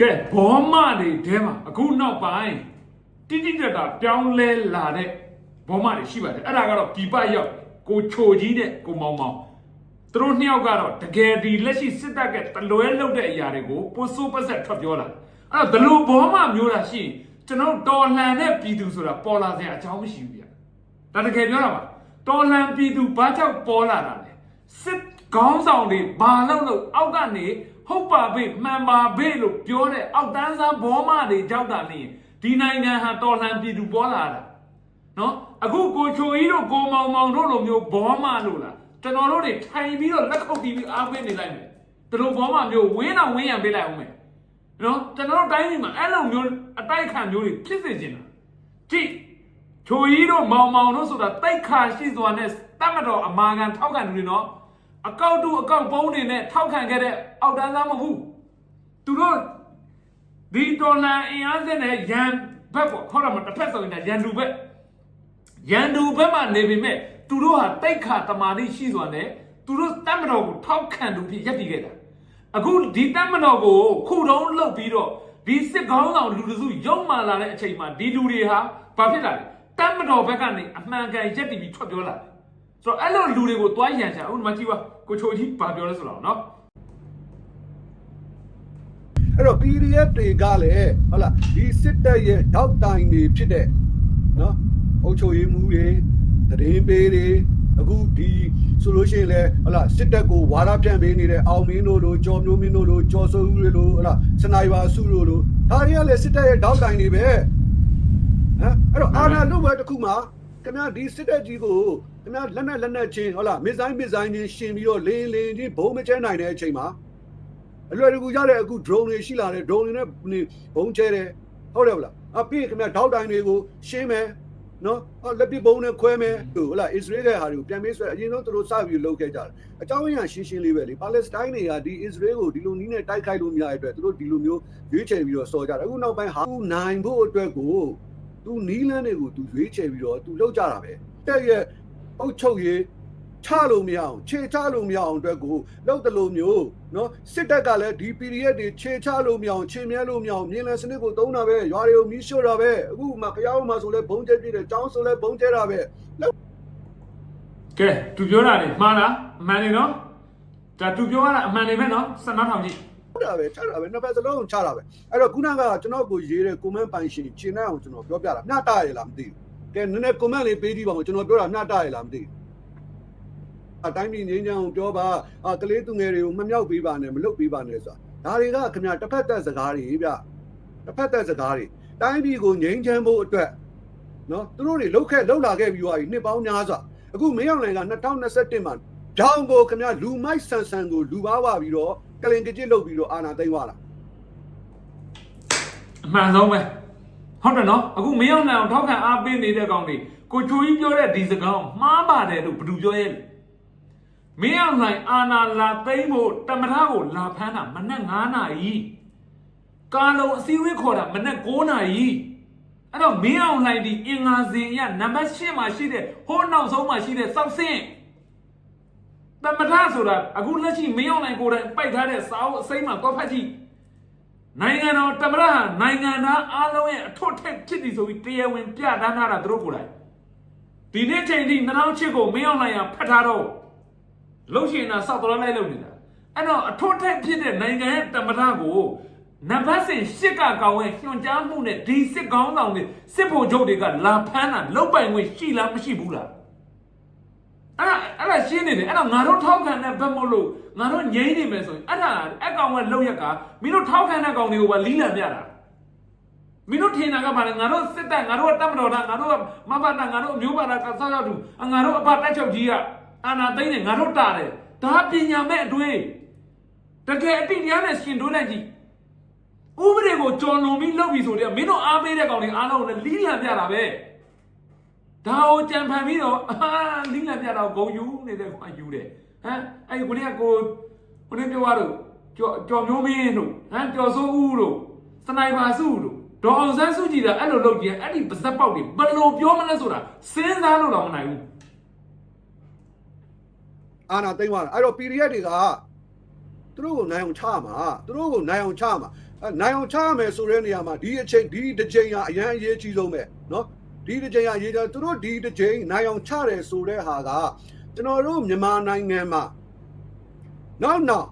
ကဲဘောမတွေတဲမှာအခုနောက်ပိုင်းတိတိကျကျပြောင်းလဲလာတဲ့ဘောမတွေရှိပါတယ်အဲ့ဒါကတော့ပြပရောက်ကိုချိုကြီးနဲ့ကိုမောင်မောင်သူတို့နှစ်ယောက်ကတော့တကယ်ဒီလက်ရှိစစ်တပ်ကတလွဲလုပ်တဲ့အရာတွေကိုပိုဆိုးပတ်ဆက်ထွက်ပြောလာအဲ့တော့ဒီလိုဘောမမျိုးတာရှိရင်ကျွန်တော်တို့တော်လှန်တဲ့ပြည်သူဆိုတာပေါ်လာစရာအကြောင်းမရှိဘူးဗျဒါတကယ်ပြောတာပါတော်လှန်ပြည်သူဘာကြောင့်ပေါ်လာတာလဲစစ်ခေါင်းဆောင်တွေဘာလို့လို့အောက်ကနေ ဟုတ်ပါဘေးမှန်ပါဘေးလို့ပြောတဲ့အောက်တန်းစားဘောမတွေကြောက်တာနေရင်ဒီနိုင်ငံဟာတော်လှန်ပြည်သူပေါ်လာတာနော်အခုကိုချိုကြီးတို့ကိုမောင်မောင်တို့လိုမျိုးဘောမလို့လားကျွန်တော်တို့တွေထိုင်ပြီးတော့လက်ခုပ်တီးပြီးအားပေးနေလိုက်မယ်သူတို့ဘောမမျိုးဝင်းအောင်ဝင်းရံပေးလိုက်အောင်မယ်နော်ကျွန်တော်တို့တိုင်းပြည်မှာအဲ့လိုမျိုးအတိုက်ခံမျိုးတွေဖြစ်စေချင်တာကြည့်ချိုကြီးတို့မောင်မောင်တို့ဆိုတာတိုက်ခါရှိစွာနဲ့တတ်မတော်အမာခံထောက်ခံလူတွေနော် အကောက်တူအကောက်ပုံးတွေနဲ့ထောက်ခံခဲ့တဲ့အောက်တန်းသားမဟုတ်ဘူးသူတို့ဒီဒေါ်လာအင်အားစစ်နဲ့ရန်ဘက်ပေါ့ခေါ်ရမှာတစ်ဖက်ဆိုရင်ရန်သူဘက်ရန်သူဘက်မှနေပေမဲ့သူတို့ဟာတိတ်ခါတမာတိရှိစွာနဲ့သူတို့တတ်မတော်ကိုထောက်ခံသူဖြစ်ရပ်တည်ခဲ့တာအခုဒီတတ်မတော်ကိုခုတုံးလှုပ်ပြီးတော့ဒီစစ်ကောင်းဆောင်လူတစုရုံမှလာတဲ့အချိန်မှာဒီလူတွေဟာဘာဖြစ်လာလဲတတ်မတော်ဘက်ကနေအမှန်ကန်ရပ်တည်ပြီးထွက်ပြောလာတယ်ဆိုတော့အဲ့လိုလူတွေကိုတွားရန်ချာအခုဒီမှာကြည့်ပါ ကိုချိုကြီးဘာပြောလဲဆိုတော့နော်အဲ့တော့ PDF တွေကလည်းဟုတ်လားဒီစစ်တပ်ရဲ့ထောက်တိုင်တွေဖြစ်တဲ့နော်အုပ်ချုပ်ရေးမှူးတွေသတင်းပေးတွေအခုဒီဆိုလို့ရှိရင်လည်းဟုတ်လားစစ်တပ်ကိုဝါဒဖြန့်ပေးနေတဲ့အောင်မင်းတို့လိုကျော်မျိုးမင်းတို့လိုကျော်စိုးဦးတွေလိုဟုတ်လားစနိုက်ပါစုတို့လိုဒါတွေကလည်းစစ်တပ်ရဲ့ထောက်တိုင်တွေပဲဟမ်အဲ့တော့အာဏာလုဘက်တစ်ခုမှာခင်ဗျာဒီစစ်တပ်ကြီးကို ခင်ဗျာလက်နဲ့လက်နဲ့ချင်းဟုတ်လားမစ်ဇိုင်းမစ်ဇိုင်းချင်းရှင်ပြီးတော့လင်းလင်းချင်းဘုံမကျဲနိုင်တဲ့အချိန်မှာအလွယ်တကူရတဲ့အခု drone တွေရှိလာတယ် drone တွေနဲ့ဘုံကျဲတယ်ဟုတ်တယ်ဗလားအပြည့်ခင်ဗျာထောက်တိုင်တွေကိုရှင်းမယ်နော်ဟောလက်ပစ်ဘုံနဲ့ခွဲမယ်ဟုတ်လား Israel ရဲ့ဟာတွေကိုပြန်ပေးဆွဲအရင်ဆုံးသူတို့စပြီးလုပ်ခဲ့ကြတယ်အကြောင်းအရာရှင်းရှင်းလေးပဲလေပါလက်စတိုင်းတွေကဒီ Israel ကိုဒီလိုနည်းနဲ့တိုက်ခိုက်လို့မရတဲ့အတွက်သူတို့ဒီလိုမျိုးရွေးချယ်ပြီးတော့စော်ကြတယ်အခုနောက်ပိုင်းဟာသူနိုင်ဖို့အတွက်ကိုသူနီးလန်းတွေကိုသူရွေးချယ်ပြီးတော့သူလုပ်ကြတာပဲတဲ့ရဲ့ အုတ်ချုပ်ရေးချလို့မရအောင်ခြေချလို့မရအောင်အတွက်ကိုလောက်တလို့မျိုးနော်စစ်တပ်ကလည်းဒီ PDF တွေခြေချလို့မရအောင်ခြေမြဲလို့မရအောင်မြင်းလဲစနစ်ကိုသုံးတာပဲရွာတွေကိုမီးရှို့တာပဲအခုမှခရောက်မှဆိုလဲဘုံကျဲပြည့်တယ်ကျောင်းဆိုလဲဘုံကျဲတာပဲလောက်ကဲသူပြောတာလေမှားလားအမှန်လေနော်ဒါသူပြောတာအမှန်လေပဲနော်စနောက်ထောင်ကြည့်တာပဲချတာပဲနှစ်ဖက်စလုံးချတာပဲအဲ့တော့ခုနကကျွန်တော်ကိုရေးတဲ့ comment ပိုင်ရှင်ရှင်းနိုင်အောင်ကျွန်တော်ပြောပြတာမျှတရလားမသိဘူး ကဲနည်းနည်း comment လေးပေးကြည့်ပါဦးကျွန်တော်ပြောတာမျှတရလားမသိဘူးအတိုင်းပြည်ငင်းချမ်းအောင်ပြောပါအာကလေးသူငယ်တွေကိုမမြောက်ပေးပါနဲ့မလုတ်ပေးပါနဲ့ဆိုတာဒါတွေကခင်ဗျာတစ်ဖက်သက်စကားတွေဗျတစ်ဖက်သက်စကားတွေတိုင်းပြည်ကိုငြိမ်းချမ်းဖို့အတွက်နော်သူတို့တွေလှုပ်ခဲ့လှုပ်လာခဲ့ပြီးသွားပြီနှစ်ပေါင်းများစွာအခုမင်းအောင်လိုင်က2021မှာကြောင်ကိုခင်ဗျာလူမိုက်ဆန်ဆန်ကိုလူပါဝပြီးတော့ကလင်ကကြစ်လုပ်ပြီးတော့အာနာသိမ့်သွားတာအမှန်ဆုံးပဲ ဟုတ်တယ်နော်အခုမင်းအောင်နိုင်အောင်ထောက်ခံအားပေးနေတဲ့ကောင်တွေကိုချိုကြီးပြောတဲ့ဒီစကားကိုမှားပါတယ်လို့ဘယ်သူပြောရဲလဲမင်းအောင်နိုင်အာနာလာသိမ့်ဖို့တမထကိုလာဖမ်းတာမနက်9နာရီကာလုံးအစည်းအဝေးခေါ်တာမနက်9နာရီအဲ့တော့မင်းအောင်နိုင်ဒီအင်္ဂါစဉ်ရနံပါတ်8မှာရှိတဲ့ဟိုးနောက်ဆုံးမှာရှိတဲ့စောက်စင်းတမထဆိုတာအခုလက်ရှိမင်းအောင်နိုင်ကိုယ်တိုင်ပိုက်ထားတဲ့စာအုပ်အစိမ်းမှာတော့ဖတ်ကြည့် နိုင်ငံတော်တမရဟာနိုင်ငံသားအားလုံးရဲ့အထွတ်ထက်ဖြစ်သည်ဆိုပြီးတရားဝင်ပြဋ္ဌာန်းထားတာသူတို့ကိုယ်တိုင်ဒီနေ့ချိန်ထိ2008ကိုမင်းအောင်လှိုင်ကဖတ်ထားတော့လှုပ်ရှင်တာစောက်တော်လိုက်လုပ်နေတာအဲ့တော့အထွတ်ထက်ဖြစ်တဲ့နိုင်ငံရဲ့တမရကိုနံပါတ်စဉ်ရှစ်ကကောင်ရဲ့ညွှန်ကြားမှုနဲ့ဒီစစ်ကောင်းဆောင်တွေစစ်ဗိုလ်ချုပ်တွေကလာဖမ်းတာလုတ်ပိုင်ခွင့်ရှိလားမရှိဘူးလား အဲ့ဒါအဲ့ဒါရှင်းနေတယ်အဲ့တော့ငါတို့ထောက်ခံတဲ့ဘက်မို့လို့ငါတို့ငြိမ့်နေမယ်ဆိုရင်အဲ့ဒါအကောင်ကလောက်ရက်ကမင်းတို့ထောက်ခံတဲ့ကောင်တွေကိုပါလီးလံပြတာမင်းတို့ထင်တာကဘာလဲငါတို့စစ်တပ်ငါတို့ကတပ်မတော်သားငါတို့ကမဘတာငါတို့အမျိုးဘာသာကစားရောက်သူငါတို့အဖတက်ချုပ်ကြီးကအာနာသိမ့်နေငါတို့တာတယ်ဒါပညာမဲ့အတွေ့တကယ်အတိတရားနဲ့ရှင်တွဲလိုက်ကြည့်ဥပဒေကိုကြော်လွန်ပြီးလုပ်ပြီးဆိုတော့မင်းတို့အားပေးတဲ့ကောင်တွေအားလုံးလည်းလီးလံပြတာပဲ ဒါကိုကြံဖန်ပြီးတော့အာလီးလံပြတာကိုဂုံယူနေတဲ့ကွာယူတယ်ဟမ်အဲ့ဒီကိုကကိုကိုနေပြောရတော့ကြော်ကြော်မျိုးမင်းတို့ဟမ်ကြော်စိုးဦးတို့စနိုက်ပါစုတို့ဒေါ်အောင်ဆန်းစုကြည်ကအဲ့လိုလုပ်ကြည့်အဲ့ဒီပါဇက်ပေါက်တွေဘယ်လိုပြောမလဲဆိုတာစဉ်းစားလို့တော့မနိုင်ဘူး အာနာသိမ့်သွားတာအဲ့တော့ PDF တွေကသူတို့ကိုနိုင်အောင်ချမှာသူတို့ကိုနိုင်အောင်ချမှာ အဲနိုင်အောင်ချရမယ်ဆိုတဲ့နေရာမှာဒီအချိန်ဒီတစ်ချိန်ကအရန်အရေးကြီးဆုံးပဲเนาะ ဒီတစ်ချိန်အရေးကြသူတို့ဒီတစ်ချိန်နိုင်အောင်ချတယ်ဆိုတဲ့ဟာကကျွန်တော်တို့မြန်မာနိုင်ငံမှာနောက်နောက်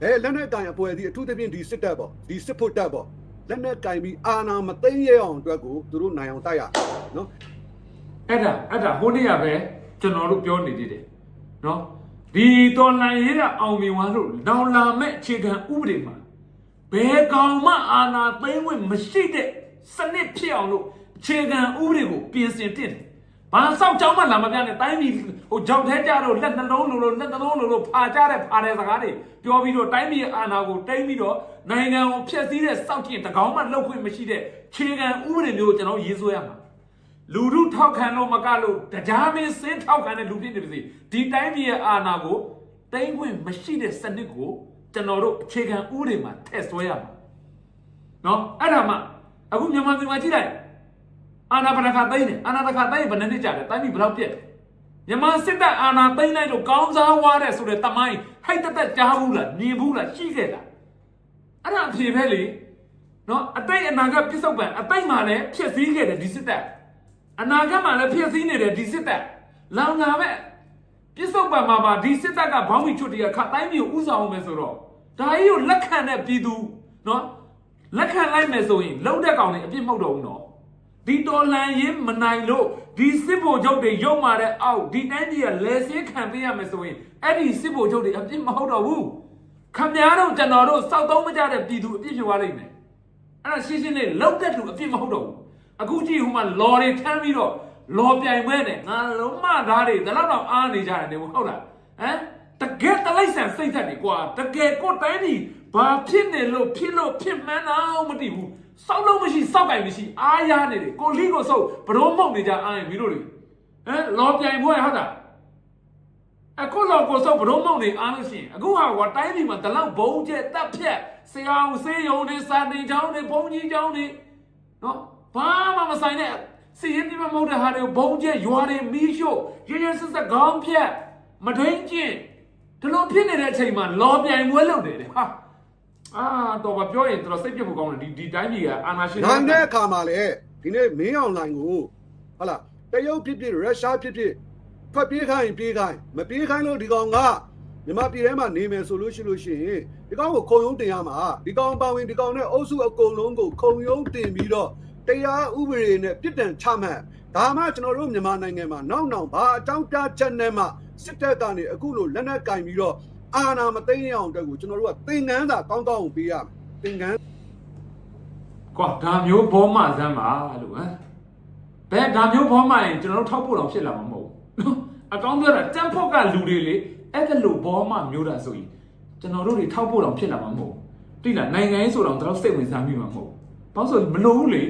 ဘယ်လက်နဲ့တိုင်အဖွဲ့ဒီအထူးသဖြင့်ဒီစစ်တပ်ပေါ့ဒီစစ်ဖို့တပ်ပေါ့လက်နဲ့တိုင်ပြီးအာဏာမသိမ်းရအောင်အတွက်ကိုသူတို့နိုင်အောင်တိုက်ရနော်အဲ့ဒါအဲ့ဒါဟိုနေ့ကပဲကျွန်တော်တို့ပြောနေသေးတယ်နော်ဒီတော်လှန်ရေးကအောင်မြင်သွားလို့နောင်လာမဲ့အခြေခံဥပဒေမှာဘယ်ကောင်မှအာဏာသိမ်းဝင်မရှိတဲ့စနစ်ဖြစ်အောင်လို့ အခြေခံဥပဒေကိုပြင်ဆင်တင်တယ်။ဘာဆောက်ကြောင်းမှလာမပြနဲ့တိုင်းပြည်ဟိုကြောက်ထဲကြတော့လက်နှလုံးလိုလိုလက်နှလုံးလိုလိုဖာကြတဲ့ဖာတဲ့စကားတွေပြောပြီးတော့တိုင်းပြည်ရဲ့အာဏာကိုတိမ့်ပြီးတော့နိုင်ငံကိုဖျက်ဆီးတဲ့စောက်ကျင်တကောင်မှလှုပ်ခွင့်မရှိတဲ့အခြေခံဥပဒေမျိုးကိုကျွန်တော်ရေးဆွဲရမှာလူထုထောက်ခံလို့မကလို့တရားမင်းစင်းထောက်ခံတဲ့လူဖြစ်နေပါစေဒီတိုင်းပြည်ရဲ့အာဏာကိုတိမ့်ခွင့်မရှိတဲ့စနစ်ကိုကျွန်တော်တို့အခြေခံဥပဒေမှာထည့်ဆွဲရမှာနော်အဲ့ဒါမှအခုမြန်မာပြည်မှာကြည့်လိုက် အာဏာပဏာခသိမ့်တယ်အာဏာတခါသိမ့်ဘယ်နှစ်နှစ်ကြာလဲတိုင်းပြည်ဘယ်လောက်ပြည့်လဲမြန်မာစစ်တပ်အာဏာသိမ့်လိုက်လို့ကောင်းစားဝါတဲ့ဆိုတဲ့တမိုင်းဟိုက်တက်တက်ကြားဘူးလားမြင်ဘူးလားရှိခဲ့လားအဲ့ဒါအဖြေပဲလေနော်အတိတ်အနာဂတ်ပြစ္ဆုတ်ပံအတိတ်မှာလည်းဖြစ်စည်းခဲ့တယ်ဒီစစ်တပ်အနာဂတ်မှာလည်းဖြစ်စည်းနေတယ်ဒီစစ်တပ်လောင်လာပဲပြစ္ဆုတ်ပံမှာပါဒီစစ်တပ်ကဘောင်းမီချွတ်တရခတိုင်းမျိုးဥဆောင်အောင်မယ်ဆိုတော့ဒါကြီးကိုလက်ခံတဲ့ပြည်သူနော်လက်ခံလိုက်မယ်ဆိုရင်လုံတဲ့ကောင်တွေအပြစ်မဟုတ်တော့ဘူးနော် ဒီတော်လန်ရင်မနိုင်လို့ဒီစစ်ဗိုလ်ချုပ်တွေရုံမာတဲ့အောက်ဒီတိုင်းပြည်ကလဲစင်းခံပေးရမယ်ဆိုရင်အဲ့ဒီစစ်ဗိုလ်ချုပ်တွေအပြစ်မဟုတ်တော့ဘူးခမများတို့ကျွန်တော်တို့စောက်သုံးမကြတဲ့ပြည်သူအပြစ်ဖြစ်သွားလိမ့်မယ်အဲ့ဒါရှင်းရှင်းလေးလောက်တဲ့လူအပြစ်မဟုတ်တော့ဘူးအခုကြည့်ဟိုမှာလော်တွေထမ်းပြီးတော့လော်ပြိုင်ပွဲနဲ့ငါလုံးမသားတွေဒါတော့တော့အားနေကြတယ်နေဟုတ်လားဟမ်တကယ်တလိုက်ဆန်စိတ်သက်နေကွာတကယ်ကိုယ်တိုင်းဒီဘာဖြစ်နေလို့ဖြစ်လို့ဖြစ်မှန်းတော့မသိဘူး စောက်လို့မရှိစောက်ကင်မရှိအားရနေတယ်ကိုလီကိုစုပ်ဘရောမောက်နေကြအားရင်မင်းတို့တွေဟမ်လော်ပြိုင်ပွဲဟုတ်တာအခုတော့ကိုစောဘရုံးမောင်နေအားလို့ရှိရင်အခုဟာကတိုင်းပြည်မှာတလောက်ဘုံကျက်တက်ဖြက်ဆရာအောင်ဆေးရုံတွေစာတင်ကျောင်းတွေဘုံကြီးကျောင်းတွေနော်ဘာမှမဆိုင်တဲ့စီရင်ဒီမမဟုတ်တဲ့ဟာတွေဘုံကျက်ရွာတွေမီးရှို့ရရဆက်ဆက်ခေါင်းဖြက်မထိန်ကျင်ဒီလိုဖြစ်နေတဲ့အချိန်မှာလော်ပြိုင်ပွဲလုပ်တယ်တဲ့ဟာ အာတော့ဘာပြောရင်တော်တော်စိတ်ပြတ်ဖို့ကောင်းတယ်ဒီဒီတိုင်းပြည်ကအာနာရှင်နိုင်တဲ့အခါမှာလေဒီနေ့မင်းအောင်လိုင်ကိုဟုတ်လားတရုတ်ဖြစ်ဖြစ်ရုရှားဖြစ်ဖြစ်ထွက်ပြေးခိုင်းပြေးခိုင်းမပြေးခိုင်းလို့ဒီကောင်ကမြန်မာပြည်ထဲမှာနေမယ်ဆိုလို့ရှိလို့ရှိရင်ဒီကောင်ကိုခုံရုံးတင်ရမှာဒီကောင်ပါဝင်ဒီကောင်နဲ့အုပ်စုအကုန်လုံးကိုခုံရုံးတင်ပြီးတော့တရားဥပဒေနဲ့ပြစ်ဒဏ်ချမှတ်ဒါမှကျွန်တော်တို့မြန်မာနိုင်ငံမှာနောက်နောက်ဘာအကြောင်းပြချက်နဲ့မှစစ်တပ်ကနေအခုလိုလက်နက်ကင်ပြီးတော့ အာဏာမသိမ်းရအောင်အတွက်ကိုကျွန်တော်တို့ကသင်ငန်းစာကောင်းကောင်းကိုပေးရမယ်သင်ငန်းကွာဒါမျိုးဘောမစမ်းပါလို့ဟမ်ဘယ်ဒါမျိုးဘောမရင်ကျွန်တော်တို့ထောက်ဖို့တော့ဖြစ်လာမှာမဟုတ်ဘူးအကောင်းပြောတာတန်ဖို့ကလူတွေလေအဲ့ဒါလိုဘောမမျိုးတာဆိုရင်ကျွန်တော်တို့တွေထောက်ဖို့တော့ဖြစ်လာမှာမဟုတ်ဘူးတိလားနိုင်ငံရေးဆိုတော့တော့စိတ်ဝင်စားမိမှာမဟုတ်ဘူးဘာလို့ဆိုမလို့ဘူးလေ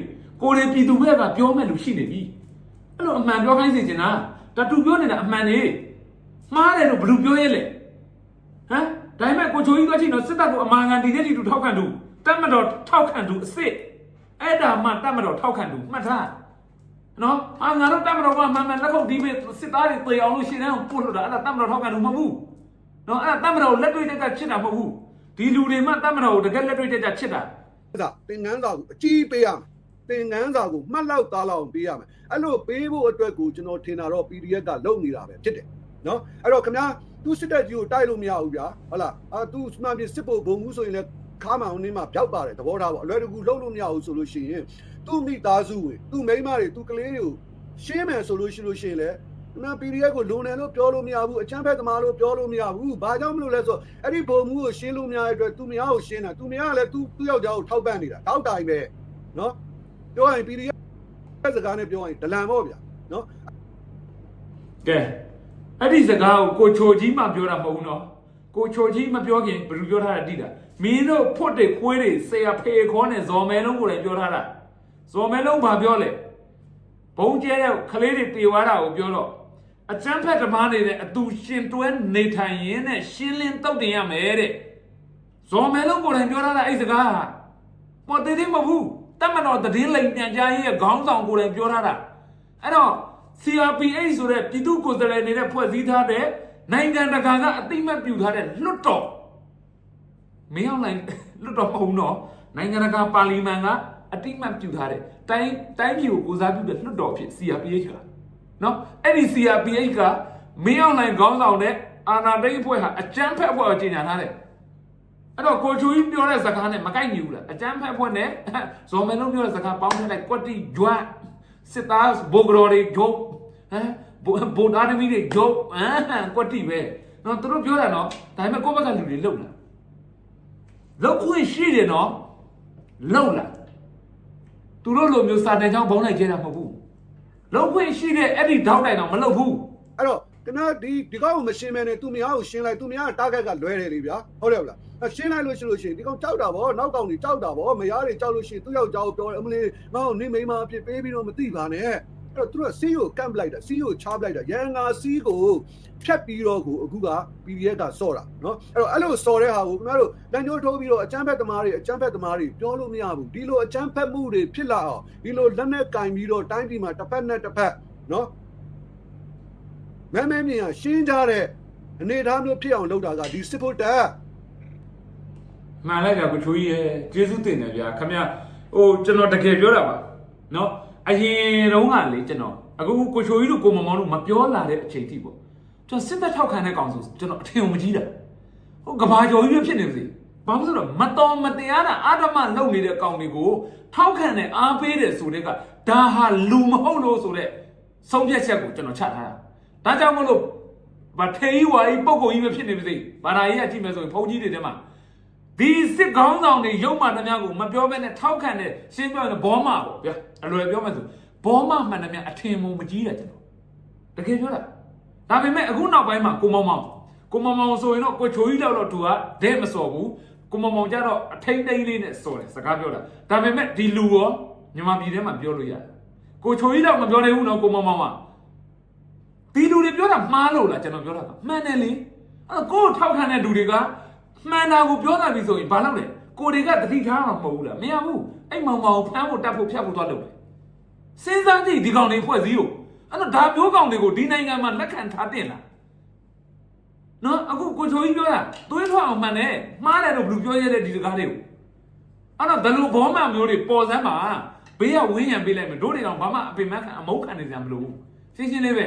ကိုယ်တွေပြည်သူဘက်ကပြောမဲ့လူရှိနေပြီအဲ့လိုအမှန်ပြောခိုင်းစေချင်တာတတူပြောနေတာအမှန်နေမှားတယ်လို့ဘယ်သူပြောရဲလဲဟမ် ဒါပေမဲ့ကိုချိုကြီးသွားချင်းတော့စစ်တပ်ကိုအမာခံဒီနေ့ဒီတူထောက်ခံသူတတ်မတော်ထောက်ခံသူအစ်စ်အဲ့ဒါမှတတ်မတော်ထောက်ခံသူမှတ်ထားနော်အာငါတို့တတ်မတော်ကမှန်မှန်လက်ခုပ်ဒီပေစစ်သားတွေတေအောင်လို့ရှင်းအောင်ပို့လို့တာအဲ့ဒါတတ်မတော်ထောက်ခံသူမဟုတ်ဘူးနော်အဲ့ဒါတတ်မတော်လက်တွေ့တက်တက်ချစ်တာမဟုတ်ဘူးဒီလူတွေမှတတ်မတော်ကိုတကယ်လက်တွေ့တက်တက်ချစ်တာအဲ့ဒါသင်ငန်းစာကိုအကြီးပေးရမယ်သင်ငန်းစာကိုမှတ်လောက်သားလောက်ပေးရမယ်အဲ့လိုပေးဖို့အတွက်ကိုကျွန်တော်ထင်တာတော့ PDF ကလုပ်နေတာပဲဖြစ်တယ်နော်အဲ့တော့ခင်ဗျာ သူစစ်တပ်ကြီးကိုတိုက်လို့မရဘူးဗျာဟုတ်လားအာသူစမှန်ပြစစ်ဖို့ဘုံမှုဆိုရင်လည်းခါမောင်နေမှာပြောက်ပါတယ်သဘောထားပေါ့အလွယ်တကူလုပ်လို့မရဘူးဆိုလို့ရှိရင်သူ့မိသားစုဝင်သူ့မိန်းမတွေသူ့ကလေးတွေကိုရှင်းမယ်ဆိုလို့ရှိလို့ရှိရင်လည်းခင်ဗျာ PDF ကိုလုံတယ်လို့ပြောလို့မရဘူးအချမ်းဖက်သမားလို့ပြောလို့မရဘူးဘာကြောင့်မလို့လဲဆိုတော့အဲ့ဒီဘုံမှုကိုရှင်းလို့မရတဲ့အတွက်သူမရကိုရှင်းတာသူမရကလည်းသူသူ့ယောက်ျားကိုထောက်ပံ့နေတာတောက်တိုင်ပဲနော်ပြောရရင် PDF စကားနဲ့ပြောရရင်ဒလန်ပေါ့ဗျာနော်ကဲ အဲ့ဒီစကားကိုကိုချိုကြီးမှပြောတာမဟုတ်ဘူးနော်ကိုချိုကြီးမပြောခင်ဘယ်သူပြောထားတာတိတာမင်းတို့ဖွတ်တွေခွေးတွေဆရာဖေခေါ်နဲ့ဇော်မဲလုံးကိုလည်းပြောထားတာဇော်မဲလုံးဘာပြောလဲဘုံကျဲတဲ့ကလေးတွေတေဝါတာကိုပြောတော့အကျန်းဖက်ဓမ္မတွေနဲ့အတူရှင်တွဲနေထိုင်ရင်းနဲ့ရှင်းလင်းတုတ်တင်ရမယ်တဲ့ဇော်မဲလုံးကိုလည်းပြောထားတာအဲ့စကားဟာမတည်သေးမဟုတ်ဘူးတတ်မတော်တည်င်းလိန်ပြန်ကြားရေးရဲ့ခေါင်းဆောင်ကိုလည်းပြောထားတာအဲ့တော့ CRPH ဆိုတဲ့ပြည်သူ့ကိုယ်စားလှယ်နေတဲ့ဖွဲ့စည်းထားတဲ့နိုင်ငံတကာကအသိအမှတ်ပြုထားတဲ့လွတ်တော်မင်းအောင်လိုင်းလွတ်တော်မဟုတ်ဘူးနော်နိုင်ငံတကာပါလီမန်ကအတိမတ်ပြုထားတဲ့တိုင်းတိုင်းပြည်ကိုကိုစားပြုတဲ့လွတ်တော်ဖြစ် CRPH ကနော်အဲ့ဒီ CRPH ကမင်းအောင်လိုင်းခေါင်းဆောင်တဲ့အာဏာသိမ်းအဖွဲ့ဟာအကြမ်းဖက်အဖွဲ့ကိုကြီးညာထားတယ်အဲ့တော့ကိုချူကြီးပြောတဲ့စကားနဲ့မကိုက်ညီဘူးလားအကြမ်းဖက်အဖွဲ့နဲ့ဇော်မန်တို့ပြောတဲ့စကားပေါင်းထည့်လိုက်ကွက်တီဂျွတ် စစ်သားဘိုဂရော်တွေဂျုတ်ဟမ်ဘိုဘိုဒါဒမီတွေဂျုတ်ဟမ်ကွက်တီပဲနော်သူတို့ပြောတာနော်ဒါပေမဲ့ကိုယ့်ဘက်ကလူတွေလုံလားလုံခွင့်ရှိတယ်နော်လုံလားသူတို့လိုမျိုးစာတန်ချောင်းဘုံလိုက်ကျဲတာမဟုတ်ဘူးလုံခွင့်ရှိတဲ့အဲ့ဒီတောက်တိုင်တော့မလုံဘူးအဲ့တော့ ကနဒီဒီကောင်ကိုမရှင်းမဲနဲ့သူများကိုရှင်းလိုက်သူများကတားဂက်ကလွဲတယ်လေဗျာဟုတ်တယ်မလားအဲ့ရှင်းလိုက်လို့ရှိလို့ရှိရင်ဒီကောင်ကြောက်တာဗောနောက်ကောင်ကြီးကြောက်တာဗောမယားတွေကြောက်လို့ရှိရင်သူ့ယောက်ျားကိုပြောတယ်အမလေးငါ့ကိုနေမိန်းမအဖြစ်ပေးပြီးတော့မသိပါနဲ့အဲ့တော့သူကစီးကိုကန့်ပလိုက်တာစီးကိုချားပလိုက်တာရန်ငါစီးကိုဖြတ်ပြီးတော့ကိုအခုက PDF ကစော့တာနော်အဲ့တော့အဲ့လိုစော်တဲ့ဟာကိုခင်ဗျားတို့လမ်းကျိုးထိုးပြီးတော့အချမ်းဖက်သမားတွေအချမ်းဖက်သမားတွေပြောလို့မရဘူးဒီလိုအချမ်းဖက်မှုတွေဖြစ်လာအောင်ဒီလိုလက်နဲ့ကင်ပြီးတော့တိုင်းပြည်မှာတစ်ဖက်နဲ့တစ်ဖက်နော် မဲမဲမြင်ကရှင်းကြတဲ့အနေအထားမျိုးဖြစ်အောင်လုပ်တာကဒီစစ်ဖို့တက်မှန်လိုက်တာကိုချိုးကြီးရဲ့ကျေးဇူးတင်တယ်ဗျာခမဟိုကျွန်တော်တကယ်ပြောတာပါနော်အရင်တုန်းကလေကျွန်တော်အခုကိုချိုးကြီးတို့ကိုမမောင်တို့မပြောလာတဲ့အချိန်ထိပေါ့ကျွန်တော်စစ်သက်ထောက်ခံတဲ့ကောင်ဆိုကျွန်တော်အထင်မကြီးတာဟိုကဘာကျော်ကြီးပဲဖြစ်နေပါစေဘာလို့ဆိုတော့မတော်မတရားတာအာဓမ္မလုပ်နေတဲ့ကောင်တွေကိုထောက်ခံတဲ့အားပေးတယ်ဆိုတဲ့ကဒါဟာလူမဟုတ်လို့ဆိုတဲ့ဆုံးဖြတ်ချက်ကိုကျွန်တော်ချထားတာ ဒါကြောင့်မလို့ဗထေးဝါကြီးပုံကိုကြီးပဲဖြစ်နေပါစေဘာသာရေးကကြည့်မယ်ဆိုရင်ဘုန်းကြီးတွေထဲမှာဒီစစ်ကောင်းဆောင်တွေရုပ်မှန်သမျှကိုမပြောဘဲနဲ့ထောက်ခံတဲ့ရှင်းပြောရင်ဘောမပေါ့ဗျာအလွယ်ပြောမယ်ဆိုဘောမမှန်သမျှအထင်မုံမကြီးတယ်ကျွန်တော်တကယ်ပြောတာဒါပေမဲ့အခုနောက်ပိုင်းမှာကိုမောင်မောင်ကိုမောင်မောင်ဆိုရင်တော့ကိုချိုကြီးလောက်တော့သူကဒဲမစော်ဘူးကိုမောင်မောင်ကြတော့အထိမ့်သိမ့်လေးနဲ့စော်တယ်စကားပြောတာဒါပေမဲ့ဒီလူရောမြန်မာပြည်ထဲမှာပြောလို့ရတယ်ကိုချိုကြီးလောက်မပြောနိုင်ဘူးနော်ကိုမောင်မောင်က ဒီလူတွေပြောတာမှားလို့လားကျွန်တော်ပြောတာကမှန်တယ်လေအဲ့တော့ကိုယ်ထောက်ခံတဲ့လူတွေကမှန်တာကိုပြောတာပြီဆိုရင်ဘာလုပ်လဲကိုတွေကတတိထားမှာမဟုတ်ဘူးလားမရဘူးအဲ့မောင်မောင်ဖမ်းဖို့တတ်ဖို့ဖြတ်ဖို့သွားလုပ်တယ်စဉ်းစားကြည့်ဒီကောင်တွေဖွဲ့စည်းကိုအဲ့တော့ဒါမျိုးကောင်တွေကိုဒီနိုင်ငံမှာလက်ခံထားတင်လားနော်အခုကိုချိုကြီးပြောတာသွေးထွက်အောင်မှန်တယ်မှားတယ်လို့ဘယ်လူပြောရတဲ့ဒီစကားတွေကိုအဲ့တော့ဘယ်လိုဘောမှမျိုးတွေပေါ်စမ်းပါဘေးကဝင်းရံပေးလိုက်မယ်တို့တွေတော့ဘာမှအပင်မခံအမုန်းခံနေကြမလို့ရှင်းရှင်းလေးပဲ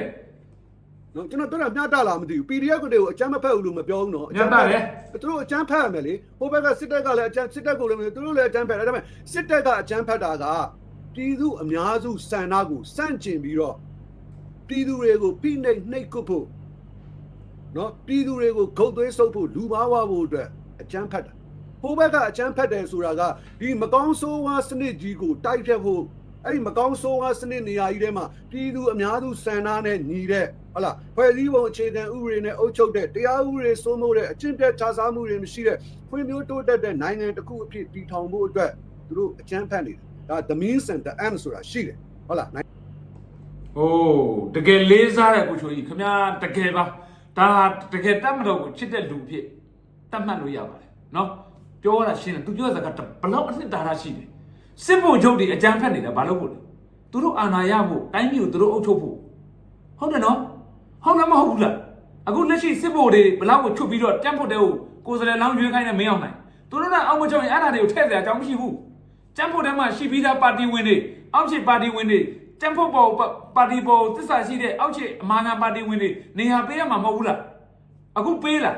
နော်ကျွန်တော်ပြောတာမျှတလားမသိဘူး PDF တွေကိုအချမ်းမဖက်ဘူးလို့မပြောဘူးနော်ညတ်တယ်သူတို့အချမ်းဖက်ရမယ်လေဟိုဘက်ကစစ်တပ်ကလည်းအချမ်းစစ်တပ်ကိုလည်းသူတို့လည်းအချမ်းဖက်တယ်ဒါပေမဲ့စစ်တပ်ကအချမ်းဖက်တာကပြည်သူအများစုစံနာကိုစန့်ကျင်ပြီးတော့ပြည်သူတွေကိုဖိနှိပ်နှိပ်ကွပ်ဖို့နော်ပြည်သူတွေကိုဂုတ်သွေးဆုပ်ဖို့လူပါဝါဖို့အတွက်အချမ်းဖက်တာဟိုဘက်ကအချမ်းဖက်တယ်ဆိုတာကဒီမကောင်းဆိုးဝါးစနစ်ကြီးကိုတိုက်ဖြတ်ဖို့အဲ့ဒီမကောင်းဆိုးဝါးစနစ်နေရာကြီးထဲမှာပြည်သူအများစုစံနာနဲ့ညီတဲ့ ဟုတ်လားဖွဲ့စည်းပုံအခြေခံဥပဒေနဲ့အုပ်ချုပ်တဲ့တရားဥပဒေစိုးမိုးတဲ့အကျင့်ပြတ်ခြားစားမှုတွေမရှိတဲ့ဖွံ့ဖြိုးတိုးတက်တဲ့နိုင်ငံတစ်ခုအဖြစ်တည်ထောင်ဖို့အတွက်သူတို့အကြမ်းဖက်နေတယ်ဒါ the means and the end ဆိုတာရှိတယ်ဟုတ်လားနိုင်။အိုးတကယ်လေးစားတဲ့ကိုချိုကြီးခမတကယ်ပါဒါတကယ်တတ်မတော့ကိုချစ်တဲ့လူဖြစ်တတ်မှတ်လို့ရပါတယ်နော်ပြောရတာရှင်းတယ်သူပြောတဲ့စကားဘလောက်အနှစ်သာရရှိတယ်စစ်ဖို့ချုပ်တွေအကြမ်းဖက်နေတာဘာလို့ဖို့လဲသူတို့အာဏာရဖို့တိုင်းပြည်ကိုသူတို့အုပ်ချုပ်ဖို့ဟုတ်တယ်နော် ဟုတ်လားမဟုတ်ဘူးလားအခုလက်ရှိစစ်ဖို့တွေဘလောက်ကိုချွတ်ပြီးတော့တန့်ဖို့တဲ့ကိုကိုယ်စလဲလောင်းရွေးခိုင်းနေမင်းအောင်နိုင်သူတို့ကအောက်မချုပ်ရင်အဲ့ဒါတွေကိုထည့်စရာအကြောင်းမရှိဘူးကျန်းဖို့ထဲမှာရှိပြီးသားပါတီဝင်တွေအောက်ခြေပါတီဝင်တွေကျန်းဖို့ပေါ်ပါတီပေါ်သစ္စာရှိတဲ့အောက်ခြေအမာခံပါတီဝင်တွေနေရာပေးရမှာမဟုတ်ဘူးလားအခုပေးလား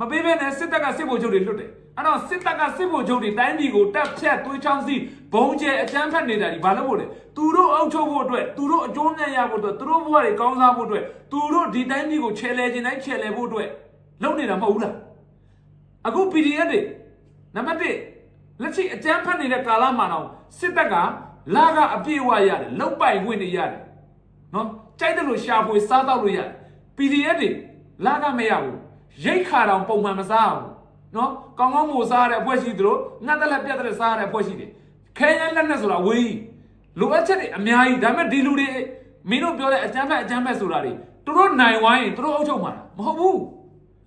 မပေးဘဲနဲ့စစ်တပ်ကစစ်ဗိုလ်ချုပ်တွေလွတ်တယ် အဲ့တော့စစ်တပ်ကစစ်ဗိုလ်ချုပ်တွေတိုင်းပြည်ကိုတက်ဖြတ်သွေးချောင်းစီဘုံကျဲအကြမ်းဖက်နေတာဒီဘာလို့ဖို့လဲသူတို့အုပ်ချုပ်ဖို့အတွက်သူတို့အကျိုးနဲ့ရဖို့အတွက်သူတို့ဘဝတွေကောင်းစားဖို့အတွက်သူတို့ဒီတိုင်းပြည်ကိုခြေလဲခြင်းတိုင်းခြေလဲဖို့အတွက်လုပ်နေတာမဟုတ်ဘူးလားအခု PDF တွေနံပါတ်1လက်ရှိအကြမ်းဖက်နေတဲ့ကာလမှာတော့စစ်တပ်ကလာကအပြည့်အဝရတယ်လောက်ပိုင်ခွင့်တွေရတယ်နော်ကြိုက်တယ်လို့ရှာဖွေစားတော့လို့ရတယ် PDF တွေလာကမရဘူးရိတ်ခါတောင်ပုံမှန်မစားဘူး နော်ကောင်းကောင်းမို့စားရတဲ့အဖွဲ့ရှိသလိုငတ်တက်လက်ပြတ်တက်စားရတဲ့အဖွဲ့ရှိတယ်ခဲရန်လက်နဲ့ဆိုတာဝေးလိုအပ်ချက်တွေအများကြီးဒါပေမဲ့ဒီလူတွေမင်းတို့ပြောတဲ့အကြမ်းဖက်အကြမ်းဖက်ဆိုတာတွေသူတို့နိုင်ဝိုင်းရင်သူတို့အုပ်ချုပ်မှာလားမဟုတ်ဘူး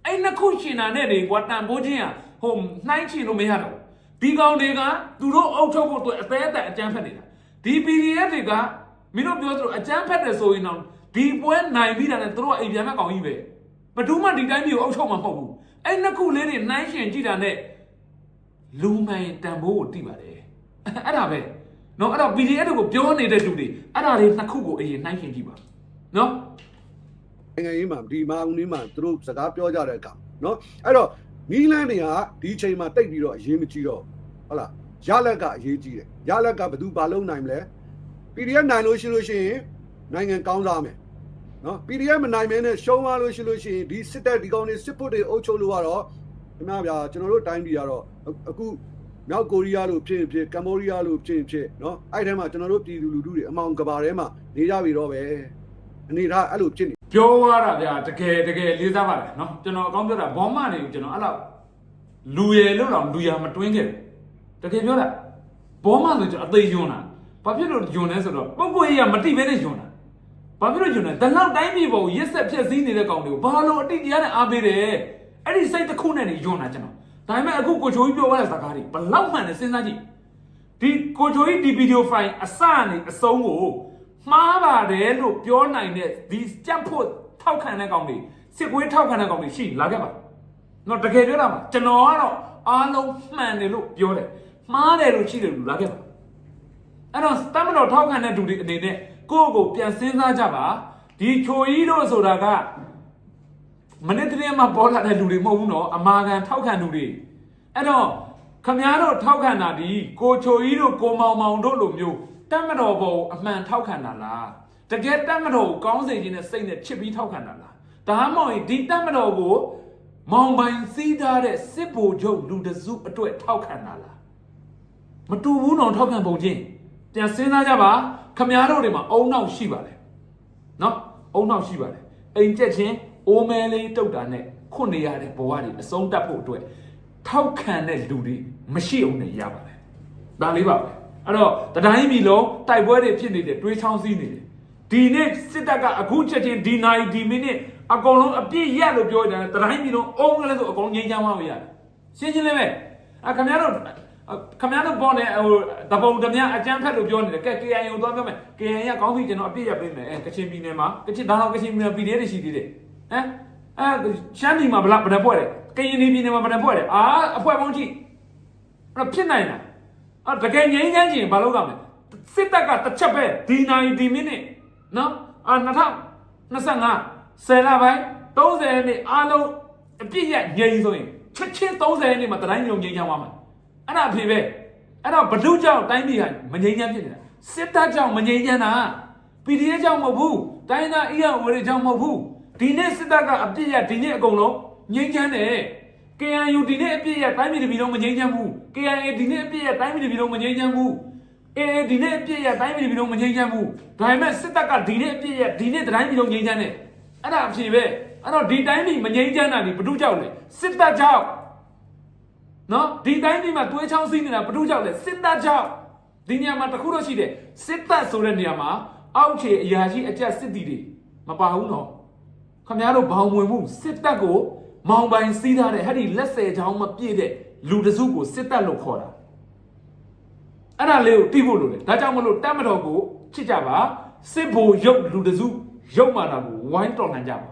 အဲ့နှစ်ခုရှင်တာနဲ့နေကွာတန်ဖိုးချင်းอ่ะဟိုနှိုင်းချင်လို့မရတော့ဒီကောင်တွေကသူတို့အုပ်ချုပ်ဖို့အတွက်အသေးအသက်အကြမ်းဖက်နေတာဒီ PDF တွေကမင်းတို့ပြောသလိုအကြမ်းဖက်တယ်ဆိုရင်တော့ဒီပွဲနိုင်ပြီးတာနဲ့သူတို့ကအိမ်ပြန်မဲ့ကောင်ကြီးပဲဘယ်သူမှဒီတိုင်းမျိုးအုပ်ချုပ်မှာမဟုတ်ဘူး အဲ့နှစ်ခုလေးတွေနှိုင်းရှင်ကြည့်တာနဲ့လူမှန်တန်ဖိုးကိုတိပါတယ်အဲ့ဒါပဲနော်အဲ့တော့ PDF တွေကိုပြောနေတဲ့လူတွေအဲ့ဒါတွေနှစ်ခုကိုအရင်နှိုင်းရှင်ကြည့်ပါနော်နိုင်ငံရေးမှာဒီမအောင်နေမှာသူတို့စကားပြောကြတဲ့အခါနော်အဲ့တော့နီးလန်းတွေကဒီချိန်မှာတိတ်ပြီးတော့အရေးမကြီးတော့ဟုတ်လားရလက်ကအရေးကြီးတယ်ရလက်ကဘယ်သူပါလုံးနိုင်မလဲ PDF နိုင်လို့ရှိလို့ရှိရင်နိုင်ငံကောင်းစားမယ် နော် PDF မနိုင်မင်းနဲ့ရှုံးသွားလို့ရှိလို့ရှိရင်ဒီစစ်တပ်ဒီကောင်တွေစစ်ဖို့တွေအုပ်ချုပ်လို့ကတော့ခင်ဗျာဗျာကျွန်တော်တို့တိုင်းပြည်ကတော့အခုမြောက်ကိုရီးယားလို့ဖြစ်ရင်ဖြစ်ကမ္ဘောဒီးယားလို့ဖြစ်ရင်ဖြစ်နော်အဲ့ထဲမှာကျွန်တော်တို့ပြည်သူလူထုတွေအမောင်ကဘာထဲမှာနေကြပြီတော့ပဲအနေထားအဲ့လိုဖြစ်နေပြောရတာဗျာတကယ်တကယ်လေးစားပါတယ်နော်ကျွန်တော်အကောင်းပြောတာဘောမနေကိုကျွန်တော်အဲ့လောက်လူရယ်လို့တော့လူရမတွင်းခဲ့ဘူးတကယ်ပြောတာဘောမဆိုကျွန်တော်အသေးယွန်းတာဘာဖြစ်လို့ယွန်းလဲဆိုတော့ပုပ်ပွေးကြီးကမတိဘဲနဲ့ယွန်းတာ ဘာဖြစ်လို့ယွန်းလဲတလောက်တိုင်းပြည်ပေါ်ကိုရက်ဆက်ဖြက်စီးနေတဲ့ကောင်တွေကိုဘာလို့အတိတရားနဲ့အားပေးတယ်အဲ့ဒီစိတ်တစ်ခုနဲ့နေယွန်းတာကျွန်တော်ဒါပေမဲ့အခုကိုချိုကြီးပြောရတဲ့စကားတွေဘလောက်မှန်လဲစဉ်းစားကြည့်ဒီကိုချိုကြီးဒီဗီဒီယိုဖိုင်အစကနေအဆုံးကိုမှားပါတယ်လို့ပြောနိုင်တဲ့ဒီကြက်ဖို့ထောက်ခံတဲ့ကောင်တွေစစ်ကွေးထောက်ခံတဲ့ကောင်တွေရှိလာခဲ့ပါတော့တကယ်ပြောတာမှာကျွန်တော်ကတော့အားလုံးမှန်တယ်လို့ပြောတယ်မှားတယ်လို့ရှိတယ်လို့လာခဲ့ပါ အဲ့တော့တမတော်ထောက်ခံတဲ့လူတွေအနေနဲ့ကိုယ့်ကိုယ်ပြန်စဉ်းစားကြပါဒီချိုကြီးတို့ဆိုတာကမနေ့တည်းကပေါ်လာတဲ့လူတွေမဟုတ်ဘူးနော်အမာခံထောက်ခံလူတွေအဲ့တော့ခမည်းတော်ထောက်ခံတာဒီကိုချိုကြီးတို့ကိုမောင်မောင်တို့လိုမျိုးတမတော်ဘောကိုအမှန်ထောက်ခံတာလားတကယ်တမတော်ကိုကောင်းစေခြင်းနဲ့စိတ်နဲ့ချစ်ပြီးထောက်ခံတာလားဒါမှမဟုတ်ရင်ဒီတမတော်ကိုမောင်ပိုင်စီးထားတဲ့စစ်ဗိုလ်ချုပ်လူတစုအတွက်ထောက်ခံတာလားမတူဘူးတော့ထောက်ခံပုံချင်း ပြန်စဉ်းစားကြပါခမားတို့တွေမှာအုံနောက်ရှိပါတယ်နော်အုံနောက်ရှိပါတယ်အိမ်ကျက်ချင်းအိုးမဲလေးတုတ်တာနဲ့ခွနေရတဲ့ဘဝတွေအဆုံးတတ်ဖို့အတွက်ထောက်ခံတဲ့လူတွေမရှိအောင်နဲ့ရပါတယ်ဒါလေးပါပဲအဲ့တော့တတိုင်းပြည်လုံးတိုက်ပွဲတွေဖြစ်နေတယ်တွေးချောင်းစည်းနေတယ်ဒီနေ့စစ်တပ်ကအခုချက်ချင်းဒီနိုင်ဒီမိနစ်အကုန်လုံးအပြည့်ရက်လို့ပြောကြတယ်တတိုင်းပြည်လုံးအုံးကလေးဆိုအကုန်ငြိမ်းချမ်းသွားလို့ရတယ်ရှင်းရှင်းလေးပဲအခင်ဗျားတို့ ခင်ဗျားတို့ပေါ်နေဟိုတပုံတမအကြမ်းဖက်လို့ပြောနေတယ်ကဲ KIA ကိုသွားပြောမယ် KIA ကကောင်းပြီကျွန်တော်အပြည့်ရပေးမယ်အဲကချင်ပြည်နယ်မှာကချင်ဒါတော့ကချင်ပြည်နယ်ပြည်တွေရှိသေးတယ်ဟမ်အဲရှမ်းပြည်မှာဗလားဗဒဖွဲ့တယ်ကရင်ပြည်နယ်မှာဗဒဖွဲ့တယ်အာအဖွဲပေါင်းကြည့်အဲ့တော့ဖြစ်နိုင်လားအဲ့တကယ်ငြိမ်းချမ်းချင်ဘာလုပ်ရမလဲစစ်တပ်ကတစ်ချက်ပဲဒီနိုင်ဒီမိနစ်နော်အာ2025ဆယ်လပိုင်း30ရက်နေ့အားလုံးအပြည့်ရငြိမ်းဆိုရင်ချက်ချင်း30ရက်နေ့မှာတတိုင်းညုံငြိမ်းချမ်းသွားမှာ အဲ့ဒါအဖေပဲအဲ့တော့ဘဒုကြောင့်တိုင်းပြည်ဟာမငြိမ်းချမ်းဖြစ်နေတာစစ်တပ်ကြောင့်မငြိမ်းချမ်းတာ PDF ကြောင့်မဟုတ်ဘူးတိုင်းသားအီရဝေကြောင့်မဟုတ်ဘူးဒီနေ့စစ်တပ်ကအပြည့်ရဒီနေ့အကုန်လုံးငြိမ်းချမ်းတယ် KNU ဒီနေ့အပြည့်ရတိုင်းပြည်တပြည်လုံးမငြိမ်းချမ်းဘူး KNA ဒီနေ့အပြည့်ရတိုင်းပြည်တပြည်လုံးမငြိမ်းချမ်းဘူး AA ဒီနေ့အပြည့်ရတိုင်းပြည်တပြည်လုံးမငြိမ်းချမ်းဘူးဒါပေမဲ့စစ်တပ်ကဒီနေ့အပြည့်ရဒီနေ့တိုင်းပြည်လုံးငြိမ်းချမ်းတယ်အဲ့ဒါအဖြစ်ပဲအဲ့တော့ဒီတိုင်းပြည်မငြိမ်းချမ်းတာဒီဘ누구ကြောင့်လဲစစ်တပ်ကြောင့် နော်ဒီတိုင်းပြည်မှာတွဲချောင်းစီးနေတာဘ누구ကြောင့်လဲစစ်တပ်ကြောင့်ဒီနေရာမှာတခုတော့ရှိတယ်စစ်တပ်ဆိုတဲ့နေရာမှာအောက်ခြေအရာရှိအကြက်စစ်တီတွေမပါဘူးနော်ခမရတို့ဘောင်ဝင်မှုစစ်တပ်ကိုမောင်ပိုင်စီးထားတဲ့ဟဲ့ဒီလက်ဆယ်ချောင်းမပြည့်တဲ့လူတစုကိုစစ်တပ်လို့ခေါ်တာအဲ့ဒါလေးကိုသိဖို့လိုတယ်ဒါကြောင့်မလို့တပ်မတော်ကိုချစ်ကြပါစစ်ဘိုလ်ရုပ်လူတစုရုပ်မာတာကိုဝိုင်းတော်လှန်ကြပါ